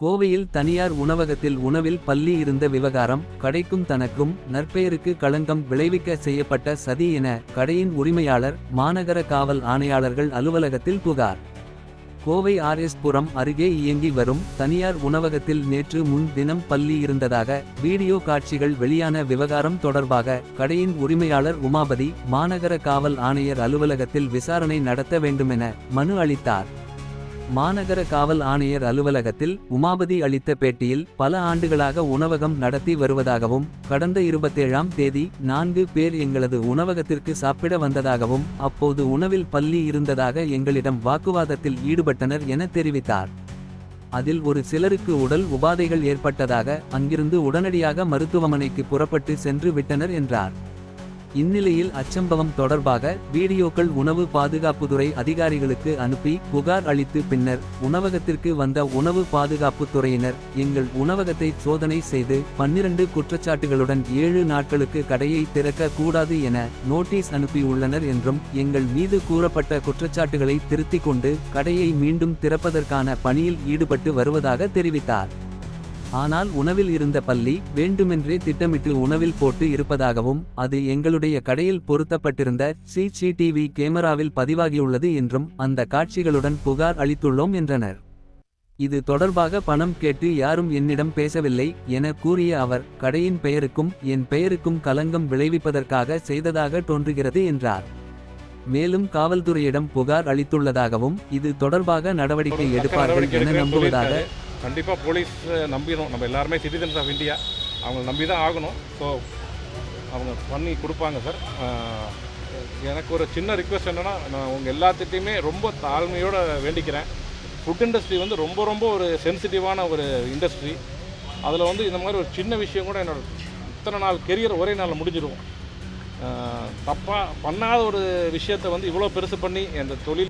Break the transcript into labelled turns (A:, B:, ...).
A: கோவையில் தனியார் உணவகத்தில் உணவில் பள்ளி இருந்த விவகாரம் கடைக்கும் தனக்கும் நற்பெயருக்கு களங்கம் விளைவிக்க செய்யப்பட்ட சதி என கடையின் உரிமையாளர் மாநகர காவல் ஆணையாளர்கள் அலுவலகத்தில் புகார். கோவை ஆர்எஸ்புரம் அருகே இயங்கி வரும் தனியார் உணவகத்தில் நேற்று முன் தினம் பள்ளி இருந்ததாக வீடியோ காட்சிகள் வெளியான விவகாரம் தொடர்பாக கடையின் உரிமையாளர் உமாபதி மாநகர காவல் ஆணையர் அலுவலகத்தில் விசாரணை நடத்த வேண்டுமென மனு அளித்தார். மாநகர காவல் ஆணையர் அலுவலகத்தில் உமாபதி அளித்த பேட்டியில் பல ஆண்டுகளாக உணவகம் நடத்தி வருவதாகவும் கடந்த இருபத்தேழாம் தேதி நான்கு பேர் எங்களது உணவகத்திற்கு சாப்பிட வந்ததாகவும் அப்போது உணவில் பள்ளி இருந்ததாக எங்களிடம் வாக்குவாதத்தில் ஈடுபட்டனர் என தெரிவித்தார். அதில் ஒரு சிலருக்கு உடல் உபாதைகள் ஏற்பட்டதாக அங்கிருந்து உடனடியாக மருத்துவமனைக்கு புறப்பட்டு சென்று விட்டனர் என்றார். இந்நிலையில் அச்சம்பவம் தொடர்பாக வீடியோக்கள் உணவு பாதுகாப்புத்துறை அதிகாரிகளுக்கு அனுப்பி புகார் அளித்து பின்னர் உணவகத்திற்கு வந்த உணவு பாதுகாப்புத்துறையினர் எங்கள் உணவகத்தை சோதனை செய்து பன்னிரண்டு குற்றச்சாட்டுகளுடன் ஏழு நாட்களுக்கு கடையை திறக்க கூடாது என நோட்டீஸ் அனுப்பியுள்ளனர் என்றும் எங்கள் மீது கூறப்பட்ட குற்றச்சாட்டுகளை திருத்திக் கொண்டு கடையை மீண்டும் திறப்பதற்கான பணியில் ஈடுபட்டு வருவதாக தெரிவித்தார். ஆனால் உணவில் இருந்த பள்ளி வேண்டுமென்றே திட்டமிட்டு உணவில் போட்டு இருப்பதாகவும் அது எங்களுடைய கடையில் பொருத்தப்பட்டிருந்த சிசிடிவி கேமராவில் பதிவாகியுள்ளது என்றும் அந்த காட்சிகளுடன் புகார் அளித்துள்ளோம் என்றனர். இது தொடர்பாக பணம் கேட்டு யாரும் என்னிடம் பேசவில்லை என கூறிய அவர் கடையின் பெயருக்கும் என் பெயருக்கும் களங்கம் விளைவிப்பதற்காக செய்ததாக தோன்றுகிறது என்றார். மேலும் காவல்துறையிடம் புகார் அளித்துள்ளதாகவும் இது தொடர்பாக நடவடிக்கை எடுப்பார்கள் என நம்புவதாக
B: கண்டிப்பாக போலீஸ் நம்பிடும் நம்ம எல்லாருமே சிட்டிசன்ஸ் ஆஃப் இந்தியா அவங்கள நம்பி தான் ஆகணும். ஸோ அவங்க பண்ணி கொடுப்பாங்க சார். எனக்கு ஒரு சின்ன ரிக்வெஸ்ட் என்னென்னா நான் உங்கள் எல்லாத்துட்டையுமே ரொம்ப தாழ்மையோடு வேண்டிக்கிறேன். ஃபுட் இண்டஸ்ட்ரி வந்து ரொம்ப ரொம்ப ஒரு சென்சிட்டிவான ஒரு இண்டஸ்ட்ரி அதில் வந்து இந்த மாதிரி ஒரு சின்ன விஷயம் கூட என்னோட இத்தனை நாள் கெரியர் ஒரே நாளில் முடிஞ்சிடும் தப்பாக பண்ணாத ஒரு விஷயத்தை வந்து இவ்வளோ பெருசு பண்ணி அந்த தொழில்